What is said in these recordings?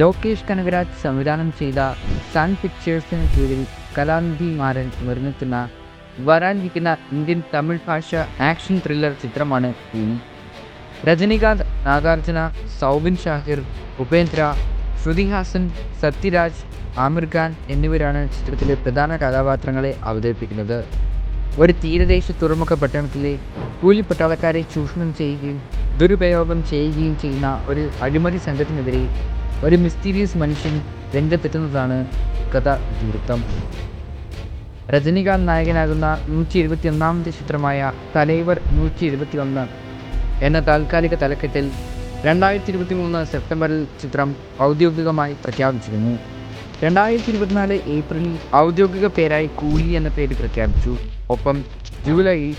ലോകേഷ് കനകരാജ് സംവിധാനം ചെയ്ത സൺ പിക്ചേഴ്സിന് കീഴിൽ കലാനിധി മാരൻ നിർമ്മിക്കുന്ന വരാനിരിക്കുന്ന ഇന്ത്യൻ തമിഴ് ഭാഷ ആക്ഷൻ ത്രില്ലർ ചിത്രമാണ് ഇനി. രജനികാന്ത് നാഗാർജുന സൗബിൻ ഷാഹിർ ഉപേന്ദ്ര ശ്രുതി ഹാസൻ സത്യരാജ് ആമിർ ഖാൻ എന്നിവരാണ് ചിത്രത്തിലെ പ്രധാന കഥാപാത്രങ്ങളെ അവതരിപ്പിക്കുന്നത്. ഒരു തീരദേശ തുറമുഖ പട്ടണത്തിലെ കൂലിപ്പട്ടാളക്കാരെ ചൂഷണം ചെയ്യുകയും ദുരുപയോഗം ചെയ്യുകയും ചെയ്യുന്ന ഒരു അഴിമതി സംഘത്തിനെതിരെ ഒരു മിസ്റ്റീരിയസ് മനുഷ്യൻ രംഗത്തെത്തുന്നതാണ് കഥ വൃത്തം രജനികാന്ത് നായകനാകുന്ന നൂറ്റി എഴുപത്തി ഒന്നാമത്തെ ചിത്രമായ തലൈവർ നൂറ്റി എഴുപത്തി ഒന്ന് എന്ന താൽക്കാലിക തലക്കെട്ടിൽ രണ്ടായിരത്തി ഇരുപത്തി മൂന്ന് സെപ്റ്റംബറിൽ ചിത്രം ഔദ്യോഗികമായി പ്രഖ്യാപിച്ചിരുന്നു. രണ്ടായിരത്തി ഇരുപത്തിനാല് ഏപ്രിലിൽ ഔദ്യോഗിക പേരായി കൂലി എന്ന പേര് പ്രഖ്യാപിച്ചു. ഒപ്പം ജൂലൈയിൽ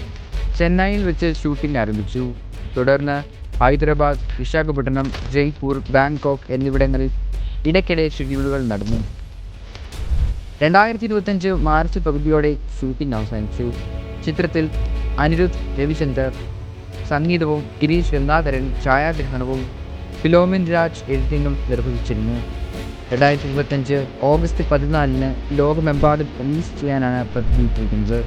ചെന്നൈയിൽ വെച്ച് ഷൂട്ടിംഗ് ആരംഭിച്ചു. തുടർന്ന് ഹൈദരാബാദ് വിശാഖപട്ടണം ജയ്പൂർ ബാങ്കോക്ക് എന്നിവിടങ്ങളിൽ ഇടയ്ക്കിടെ ഷെഡ്യൂളുകൾ നടന്നു. രണ്ടായിരത്തി ഇരുപത്തഞ്ച് മാർച്ച് പകുതിയോടെ ഷൂട്ടിംഗ് അവസാനിച്ചു. ചിത്രത്തിൽ അനിരുദ്ധ് രവിചന്ദർ സംഗീതവും ഗിരീഷ് ഗംഗാധരൻ ഛായാഗ്രഹണവും ഫിലോമിൻ രാജ് എഡിറ്റിംഗും നിർവഹിച്ചിരുന്നു. രണ്ടായിരത്തി ഇരുപത്തഞ്ച് ഓഗസ്റ്റ് പതിനാലിന് ലോകമെമ്പാടും റിലീസ് ചെയ്യാനാണ് പദ്ധതിയിട്ടിരിക്കുന്നത്